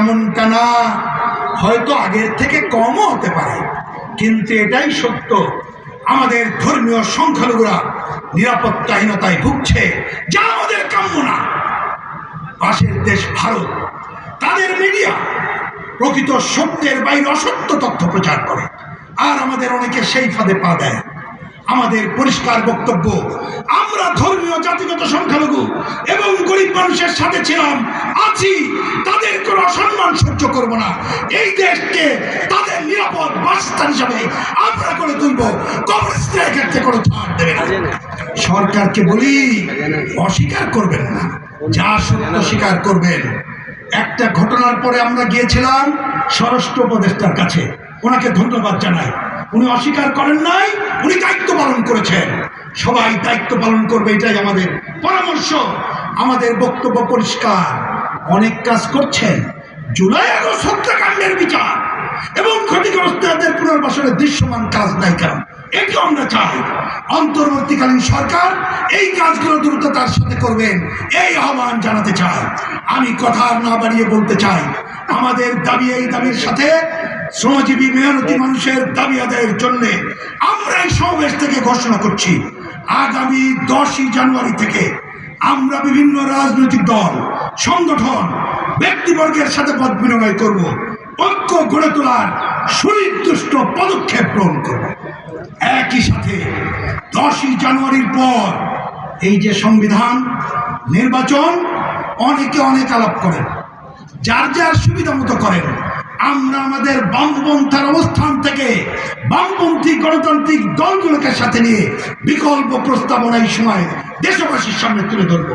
এমনটা না, হয়তো আগের থেকে কমও হতে পারে, কিন্তু এটাই সত্য। আমাদের ধর্মীয় সংখ্যালঘুরা নিরাপত্তাহীনতায় ভুগছে, যা আমাদের কাম্য না। পাশের দেশ ভারত, তাদের মিডিয়া প্রকৃত সত্যের বাইরে অসত্য তথ্য প্রচার করে, আর আমাদের অনেকে সেই ফাঁদে পা দেয়। আমাদের পরিষ্কার বক্তব্য, আমরা ধর্মীয় জাতিগত সংখ্যালঘু এবং মানুষের সাথে ছিলাম, আছি, তাদের কোনো অসম্মান সহ্য করব না। এই দেশকে তাদের নিরাপদ বাসস্থান হিসাবে আমরা করে তুলব। কমিউনিস্টরা এক্ষেত্রে কোনো সরকারকে বলি, অস্বীকার করবেন না। যা সত্য স্বীকার করবেন। একটা ঘটনার পরে আমরা গিয়েছিলাম স্বরাষ্ট্র উপদেষ্টার কাছে। ওনাকে ধন্যবাদ জানাই। উনি অস্বীকার করেন নাই, উনি দায়িত্ব পালন করেছেন। সবাই দায়িত্ব পালন করবে, এটাই আমাদের পরামর্শ। আমাদের বক্তব্য পরিষ্কার। অনেক কাজ করছেন। জুলাই আগস্ট হত্যাকাণ্ডের বিচার এবং ক্ষতিগ্রস্তদের পুনর্বাসনের দৃশ্যমান কাজ নাই কেন? এটি আমরা চাই। অন্তর্বর্তীকালীন সরকার এই কাজগুলো দ্রুততার সাথে করবেন, এই আহ্বান জানাতে চাই। আমি কথা না বাড়িয়ে বলতে চাই, আমাদের দাবি এই দাবির সাথে শ্রমজীবী মেহনতি মানুষের দাবি আদায়ের জন্য আমরা এই সমাবেশ থেকে ঘোষণা করছি। আগামী দশই জানুয়ারি থেকে আমরা বিভিন্ন রাজনৈতিক দল, সংগঠন, ব্যক্তিবর্গের সাথে পদ বিনিময় করব, ঐক্য গড়ে তোলার সুনির্দিষ্ট পদক্ষেপ গ্রহণ করব। একই সাথে দশই জানুয়ারির পর এই যে সংবিধান নির্বাচন, অনেকে অনেক আলাপ করেন। যার যার সুবিধা মতো করেন। আমরা আমাদের বামপন্থার অবস্থান থেকে বামপন্থী গণতান্ত্রিক দলগুলোকে সাথে নিয়ে বিকল্প প্রস্তাবনা এই সময় দেশবাসীর সামনে তুলে ধরবো।